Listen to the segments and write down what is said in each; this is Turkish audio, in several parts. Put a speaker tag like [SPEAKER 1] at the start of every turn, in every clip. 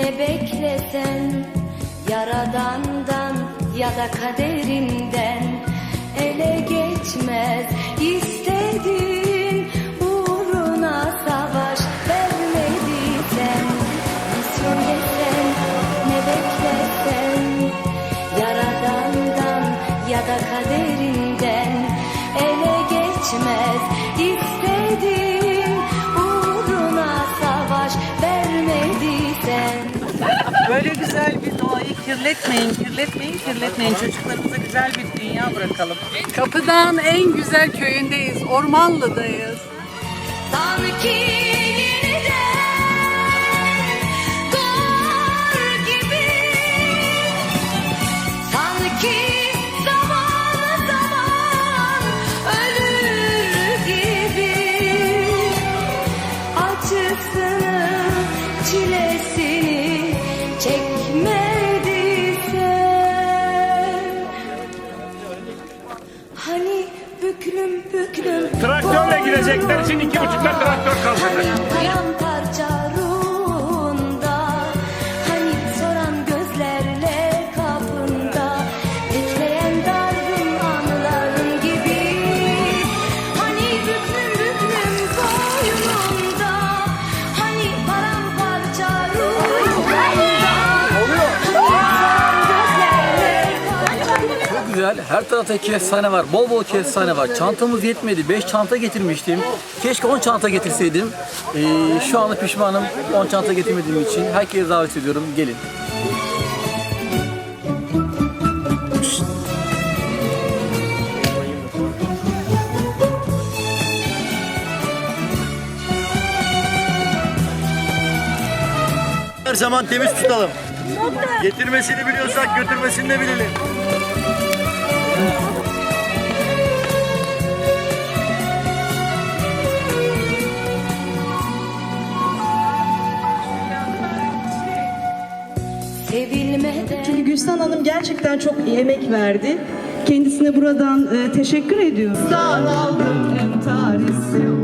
[SPEAKER 1] ne beklesen Yaradandan ya da kaderinden Ele geçmez. İster
[SPEAKER 2] Böyle güzel bir doğayı kirletmeyin, kirletmeyin, kirletmeyin. Çocuklarımıza güzel bir dünya bırakalım.
[SPEAKER 3] Kapıdan en güzel köyündeyiz. Ormanlı'dayız.
[SPEAKER 1] Sanki yeniden büklüm büklüm
[SPEAKER 4] Traktörle gidecekler. İçin iki buçukta traktör kaldırdı.
[SPEAKER 5] Güzel. Her tarafta kestane var. Bol bol kestane var. Çantamız yetmedi. 5 çanta getirmiştim. Keşke 10 çanta getirseydim. Ee, şu anda pişmanım 10 çanta getirmediğim için. Herkese davet ediyorum. Gelin.
[SPEAKER 6] Her zaman temiz tutalım. Getirmesini biliyorsak götürmesini de bilelim.
[SPEAKER 7] Çünkü Gülsan Hanım gerçekten çok emek verdi. Kendisine buradan e, teşekkür ediyorum. Sağ aldım hem tarihsi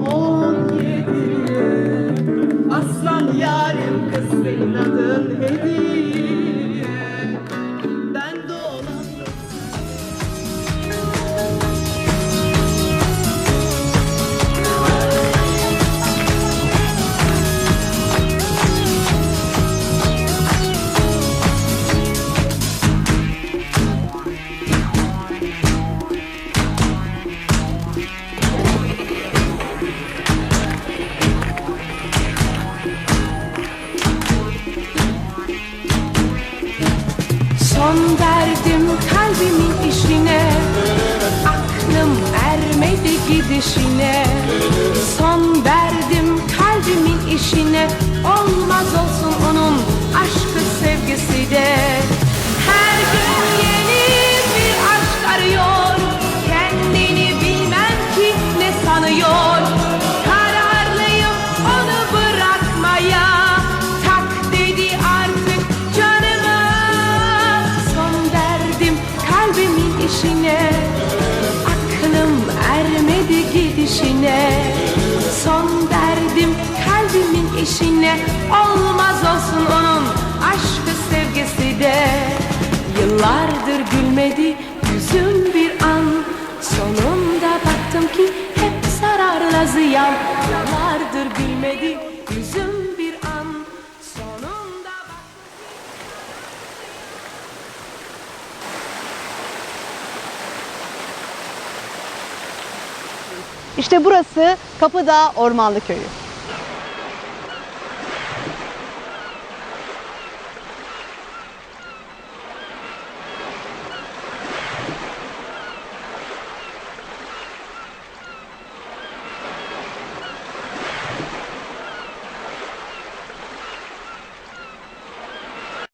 [SPEAKER 8] gidişine Son verdim kalbimin işine. Olmaz olsun onun aşkı sevgisi de. Her gün yeni bir aşk arıyor. Kendini bilmem ki ne sanıyor. Kararlıyım onu bırakmaya. Tak dedi artık canıma Son verdim kalbimin işine gidişine Son verdim kalbimin işine. Olmaz olsun onun aşkı sevgisi de. Yıllardır gülmedi yüzüm bir an. Sonunda baktım ki hep zararla ziyan. Yıllardır gülmedi
[SPEAKER 9] İşte burası Kapıdağ Ormanlı Köyü.